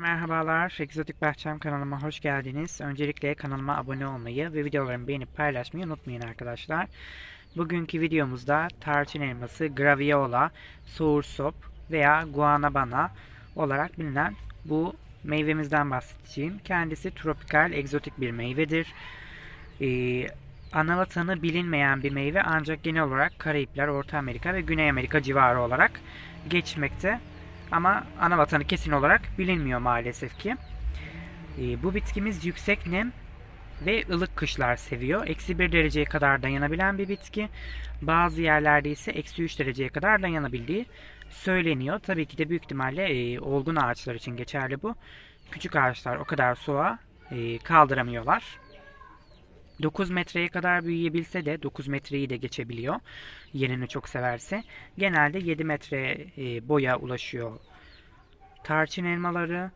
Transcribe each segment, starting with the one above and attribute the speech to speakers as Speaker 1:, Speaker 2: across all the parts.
Speaker 1: Merhabalar, Egzotik Bahçem kanalıma hoş geldiniz. Öncelikle kanalıma abone olmayı ve videolarımı beğenip paylaşmayı unutmayın arkadaşlar. Bugünkü videomuzda tarçın elması, graviola, soursop veya guanabana olarak bilinen bu meyvemizden bahsedeceğim. Kendisi tropikal, egzotik bir meyvedir. Ee, ana bilinmeyen bir meyve ancak genel olarak Karayipler, Orta Amerika ve Güney Amerika civarı olarak geçmekte. Ama ana vatanı kesin olarak bilinmiyor maalesef ki. Ee, bu bitkimiz yüksek nem ve ılık kışlar seviyor. Eksi 1 dereceye kadar dayanabilen bir bitki. Bazı yerlerde ise eksi 3 dereceye kadar dayanabildiği söyleniyor. Tabii ki de büyük ihtimalle e, olgun ağaçlar için geçerli bu. Küçük ağaçlar o kadar soğuğa e, kaldıramıyorlar. 9 metreye kadar büyüyebilse de 9 metreyi de geçebiliyor. Yerini çok severse. Genelde 7 metre e, boya ulaşıyor. Tarçın elmaları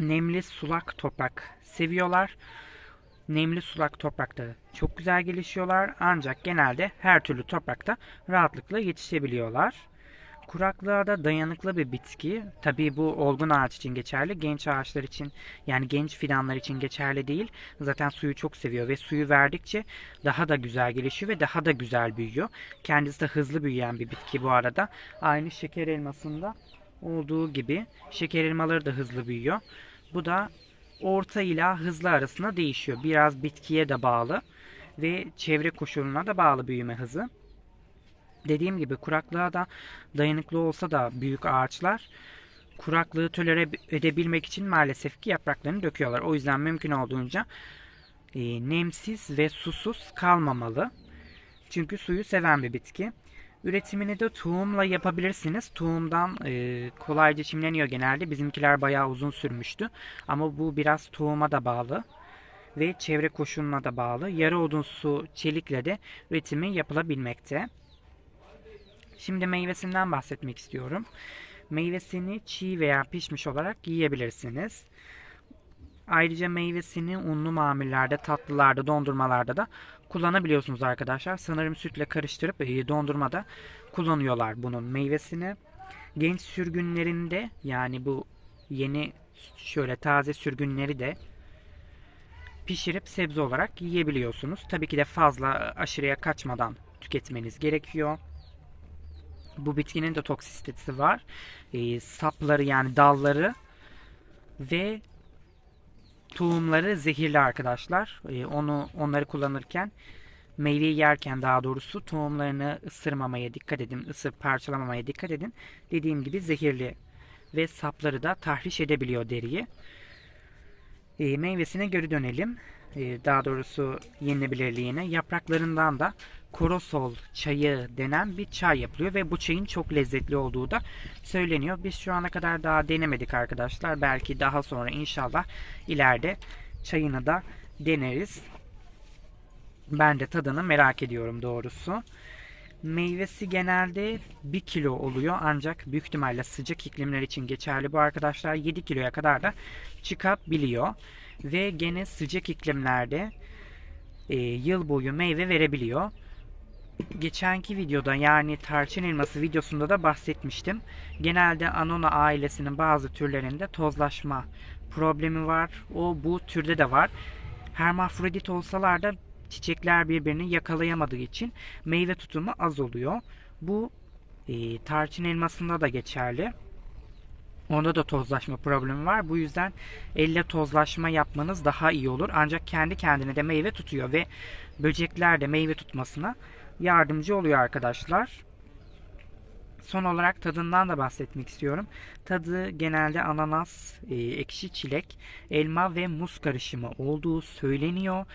Speaker 1: nemli sulak toprak seviyorlar. Nemli sulak toprakta çok güzel gelişiyorlar ancak genelde her türlü toprakta rahatlıkla yetişebiliyorlar. Kuraklığa da dayanıklı bir bitki. Tabii bu olgun ağaç için geçerli. Genç ağaçlar için yani genç fidanlar için geçerli değil. Zaten suyu çok seviyor ve suyu verdikçe daha da güzel gelişiyor ve daha da güzel büyüyor. Kendisi de hızlı büyüyen bir bitki bu arada. Aynı şeker elmasında olduğu gibi şeker elmaları da hızlı büyüyor. Bu da orta ile hızlı arasında değişiyor. Biraz bitkiye de bağlı ve çevre koşuluna da bağlı büyüme hızı. Dediğim gibi kuraklığa da dayanıklı olsa da büyük ağaçlar kuraklığı tolere edebilmek için maalesef ki yapraklarını döküyorlar. O yüzden mümkün olduğunca e, nemsiz ve susuz kalmamalı. Çünkü suyu seven bir bitki. Üretimini de tohumla yapabilirsiniz. Tohumdan e, kolayca çimleniyor genelde. Bizimkiler bayağı uzun sürmüştü. Ama bu biraz tohuma da bağlı ve çevre koşuluna da bağlı. Yarı odunsu çelikle de üretimi yapılabilmekte. Şimdi meyvesinden bahsetmek istiyorum. Meyvesini çiğ veya pişmiş olarak yiyebilirsiniz. Ayrıca meyvesini unlu mamullerde, tatlılarda, dondurmalarda da kullanabiliyorsunuz arkadaşlar. Sanırım sütle karıştırıp e, dondurmada kullanıyorlar bunun meyvesini. Genç sürgünlerinde yani bu yeni şöyle taze sürgünleri de pişirip sebze olarak yiyebiliyorsunuz. Tabii ki de fazla aşırıya kaçmadan tüketmeniz gerekiyor. Bu bitkinin de toksisitesi var. E, sapları yani dalları ve tohumları zehirli arkadaşlar. E, onu onları kullanırken meyveyi yerken daha doğrusu tohumlarını ısırmamaya dikkat edin. Isır parçalamamaya dikkat edin. Dediğim gibi zehirli ve sapları da tahriş edebiliyor deriyi. E, meyvesine geri dönelim. E, daha doğrusu yenilebilirliğine. Yapraklarından da korosol çayı denen bir çay yapılıyor ve bu çayın çok lezzetli olduğu da söyleniyor. Biz şu ana kadar daha denemedik arkadaşlar. Belki daha sonra inşallah ileride çayını da deneriz. Ben de tadını merak ediyorum doğrusu. Meyvesi genelde 1 kilo oluyor ancak büyük ihtimalle sıcak iklimler için geçerli bu arkadaşlar 7 kiloya kadar da çıkabiliyor. Ve gene sıcak iklimlerde e, yıl boyu meyve verebiliyor geçenki videoda yani tarçın elması videosunda da bahsetmiştim. Genelde Anona ailesinin bazı türlerinde tozlaşma problemi var. O bu türde de var. Hermafrodit olsalar da çiçekler birbirini yakalayamadığı için meyve tutumu az oluyor. Bu e, tarçın elmasında da geçerli. Onda da tozlaşma problemi var. Bu yüzden elle tozlaşma yapmanız daha iyi olur. Ancak kendi kendine de meyve tutuyor ve böcekler de meyve tutmasına yardımcı oluyor arkadaşlar. Son olarak tadından da bahsetmek istiyorum. Tadı genelde ananas, e, ekşi çilek, elma ve muz karışımı olduğu söyleniyor.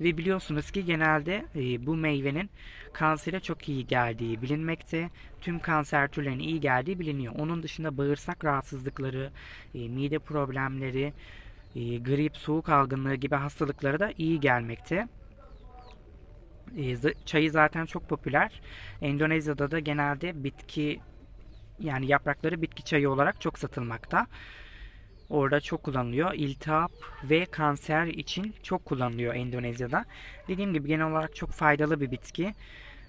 Speaker 1: Ve biliyorsunuz ki genelde e, bu meyvenin kansere çok iyi geldiği bilinmekte. Tüm kanser türlerine iyi geldiği biliniyor. Onun dışında bağırsak rahatsızlıkları, e, mide problemleri, e, grip, soğuk algınlığı gibi hastalıklara da iyi gelmekte. Çayı zaten çok popüler. Endonezya'da da genelde bitki yani yaprakları bitki çayı olarak çok satılmakta. Orada çok kullanılıyor. İltihap ve kanser için çok kullanılıyor Endonezya'da. Dediğim gibi genel olarak çok faydalı bir bitki.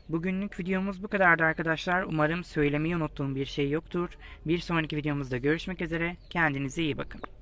Speaker 1: Bugünlük videomuz bu kadardı arkadaşlar. Umarım söylemeyi unuttuğum bir şey yoktur. Bir sonraki videomuzda görüşmek üzere. Kendinize iyi bakın.